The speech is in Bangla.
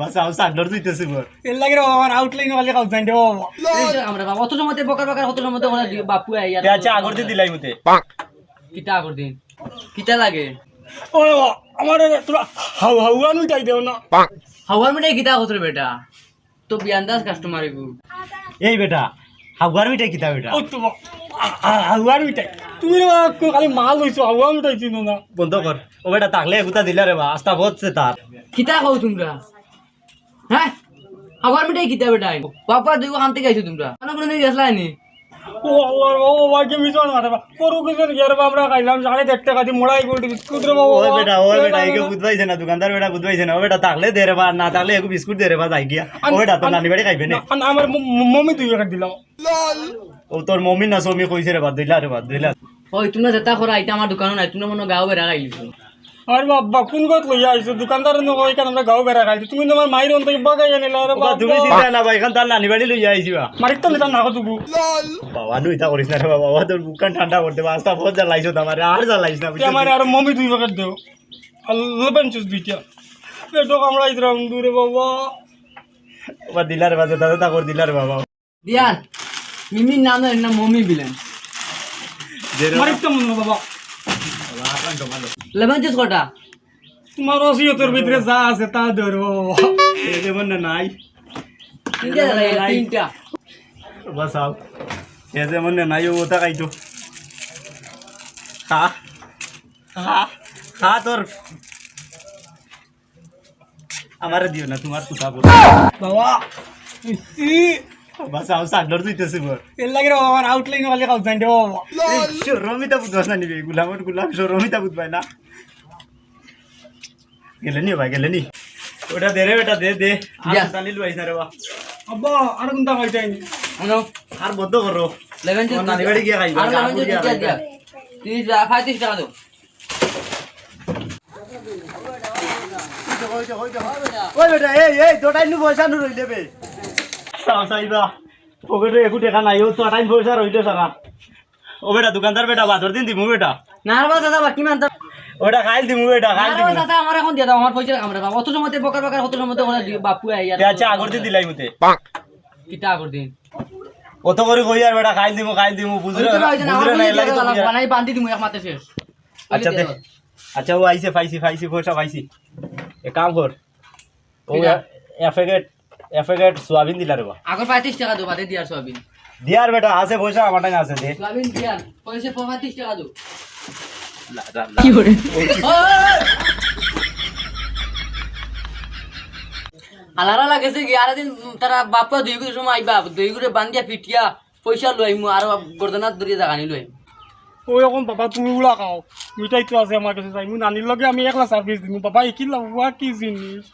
বাস আও সাগর দিতেছি মোর এর লাগে আমার আউটলাইন খালি কাউ জানি বাবা। আমরা বাবা অত সময় বকার বকার অত সময় ওরা বাপু আই তে আচ্ছা আগর দি দিলাই মতে। কিতা আগর দিন? কিতা লাগে? ও আমার তোরা হাউ হাউ আনু দেও না। হাওয়ার মিটাই কিতা করতে বেটা? তো বিয়ান্দাজ কাস্টমার এগু। এই বেটা হাগুয়ার মিটাই কিতা বেটা? ও তো তুমি রে বাবা খালি মাল হইছো হাউ আনু চিনো না বন্ধ কর। ও বেটা তাকলে দিলা রে বা আস্তা বলছে তার। কিতা কও তোমরা? হাওয়ার মিটাই কিতা বেটা বাপা দুই থেকে আইছো তোমরা। কোনো কোনো দিন গেছলা নি ও আল্লাহ ও বাবা মিশন মারে করু কিছু গের আমরা খাইলাম সাড়ে দেড় টাকা দিয়ে মোড়াই গোল্ড বিস্কুট রে বাবা ওই বেটা ওই বেটা একে বুঝবাইছে না দোকানদার বেটা বুঝবাইছে না ও বেটা তাকলে দে রে বা না তাকলে এগু বিস্কুট দে রে বা যাই গিয়া। ও বেটা তো নানি বাড়ি খাইবে না। আমার মম্মি দুই টাকা দিলাম। ও তোর মমি না সমি কইছে রে বা দিলা রে বা দিলা। ওই তোমরা যেটা করা এটা আমার দোকানও নাই তোমরা মনে গাঁও বেড়া খাইলিছো আর বাবা কোন গত লইয়া আইছো? দোকানদার নকই কেন আমরা গাঁও বেড়া খাইছি। তুমি তোমার মাইর অন্ত বাগাই আনিলা রে ও বা তুমি চিন্তা না ভাই এখন তার নানি বাড়ি লইয়া আইছিবা। মারিত তো নিতাম না তুবু বাবা নু ইতা করিস না রে বাবা বাবা তোর বুকান ঠান্ডা করতে বা আস্তা বহুত জ্বালাইছো তোমারে আর জ্বালাইছ না বুঝছিস? আমার আর মম্মি দুই প্যাকেট দেও। লেবেন চুস দুইটা। পেটো কামড়াই দিলাম দূরে বাবা ও বা দিলা রে বা দাদা দাদা করে দিলা রে বাবা। দিয়ান মিমির নাম না মমি বিলেন। মারিত তো মনে বাবা। লেমন জুস কটা? তোমার অসিয়তের ভিতরে যা আছে তা ধরো। বাবা এই মনে নাই। তিনটা লাগে বাস আও এ যে মনে নাই ওটা খাইতো। খা। খা। খা তোর। আমারে দিও না তোমার বল বাবা বাস আও সাগর দিতেছি মোর এর লাগে রে বাবা আমার আউটলাইন খালি কাউ জানি রে বাবা রমিতা বুঝবাস না নিবি গুলামর গুলাম রমিতা বুঝবাই না। গেলে নি ভাই গেলে নি। ওটা দে রে বেটা দে দে। আর যা। তালি লুয়াইস না রে বা আব্বা আর কোনটা খাইতাইনি আনো আর বদ্ধ করো লেমন জুস তোমার নানি বাড়ি গিয়ে খাইবা আর লেমন জুস দিয়া দিয়া। তিরিশ টাকা পঁয়ত্রিশ টাকা দাও। ওই বেটা এই এই তোটাই নু পয়সা নু রইলে বে। চাও চাইবা পকেটে একু টাকা নাই ও তোটাই পয়সা রইলে সারা ও বেটা দোকানদার বেটা বাদর দিন দিমু বেটা না আর দাদা বাকি মান ওটা খাইল দিমু বেটা খাইল দিমু দাদা আমার এখন দিয়ে দাও আমার পয়সা আমরা বাবা অত সময় বকার বকার অত সময় ওরা বাপু আই আচ্ছা আগর দি দিলাই মতে কিতা আগর দিন অত করে কই আর বেটা খাইল দিমু খাইল দিমু বুঝরে বুঝরে নাই লাগে তো বানাই বান্ধি দিমু এক মাতে শেষ আচ্ছা আচ্ছা ও আইছে পাইছি পাইছি পয়সা পাইছি এ কাম কর ও কিটা? এফেকেট সোয়াবিন দিলা রে বা আগর পঁয়ত্রিশ টাকা দো বাদে দিয়ার সবিন দিয়ার বেটা আছে পয়সা আমার টাকা আছে দে। সবিন দিয়ার পয়সা পঁয়ত্রিশ টাকা দো কি করে আলারা লাগেছে কি আর দিন তারা বাপা দুই গুড়ে সময় আইবা দুই গুড়ে বান্ধিয়া পিটিয়া পয়সা লই মু আর গর্দনাথ ধরিয়া জাগানি লই ওই রকম বাবা তুমি উলা খাও মিঠাই তো আছে আমার কাছে চাই মু নানির লগে আমি একলা সার্ভিস দিমু বাবা কি লাভ কি জিনিস